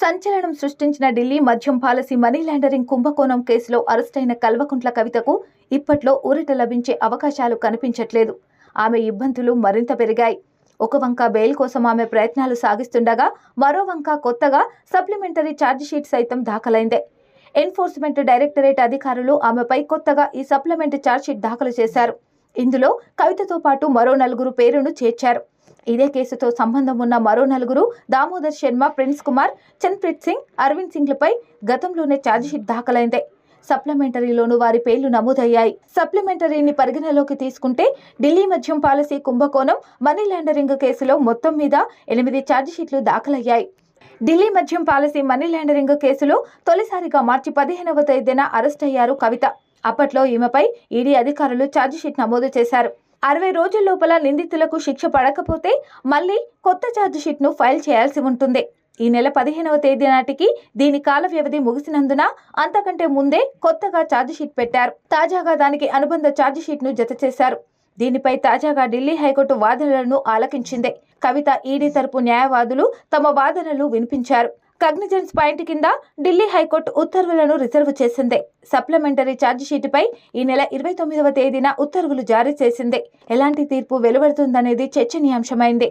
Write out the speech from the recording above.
సంచలనం సృష్టించిన ఢిల్లీ మద్యం పాలసీ మనీ లాండరింగ్ కుంభకోణం కేసులో అరెస్టైన కల్వకుంట్ల కవితకు ఇప్పట్లో ఊరట లభించే అవకాశాలు కనిపించట్లేదు. ఆమె ఇబ్బందులు మరింత పెరిగాయి. ఒక వంక బెయిల్ కోసం ఆమె ప్రయత్నాలు సాగిస్తుండగా మరో వంక కొత్తగా సప్లిమెంటరీ ఛార్జిషీట్ సైతం దాఖలైందే. ఎన్ఫోర్స్మెంట్ డైరెక్టరేట్ అధికారులు ఆమెపై కొత్తగా ఈ సప్లిమెంట్ ఛార్జ్షీట్ దాఖలు చేశారు. ఇందులో కవితతో పాటు మరో నలుగురు పేరును చేర్చారు. ఇదే కేసుతో సంబంధం ఉన్న మరో నలుగురు దామోదర్ శర్మ ప్రిన్స్ కుమార్ చంద్ప్రీత్ సింగ్ అరవింద్ సింగ్లపై గతంలోనే ఛార్జ్షీట్ దాఖలైంది. సప్లిమెంటరీలోనూ వారి పేర్లు నమోదయ్యాయి. సప్లిమెంటరీని పరిగణలోకి తీసుకుంటే ఢిల్లీ మద్యం పాలసీ కుంభకోణం మనీ లాండరింగ్ కేసులో మొత్తం మీద ఎనిమిది ఛార్జ్షీట్లు దాఖలయ్యాయి. ఢిల్లీ మద్యం పాలసీ మనీ లాండరింగ్ కేసులో తొలిసారిగా మార్చి పదిహేనవ తేదీన అరెస్ట్ అయ్యారు కవిత. అప్పట్లో ఈమెపై ఈడీ అధికారులు ఛార్జ్షీట్ నమోదు చేశారు. అరవై రోజుల లోపల నిందితులకు శిక్ష పడకపోతే మళ్ళీ కొత్త ఛార్జిషీట్ను ఫైల్ చేయాల్సి ఉంటుంది. ఈ నెల పదిహేనవ తేదీ నాటికి దీని కాల వ్యవధి ముగిసినందున అంతకంటే ముందే కొత్తగా ఛార్జిషీట్ పెట్టారు. తాజాగా దానికి అనుబంధ ఛార్జిషీట్ను జత చేశారు. దీనిపై తాజాగా ఢిల్లీ హైకోర్టు వాదనలను ఆలకించింది. కవిత ఈడీ తరపు న్యాయవాదులు తమ వాదనలు వినిపించారు. కగ్నిజెన్స్ పాయింట్ కింద ఢిల్లీ హైకోర్టు ఉత్తర్వులను రిజర్వ్ చేసింది. సప్లిమెంటరీ ఛార్జిషీటుపై ఈ నెల ఇరవై తొమ్మిదవ తేదీన ఉత్తర్వులు జారీ చేసింది. ఎలాంటి తీర్పు వెలువడుతుందనేది చర్చనీయాంశమైంది.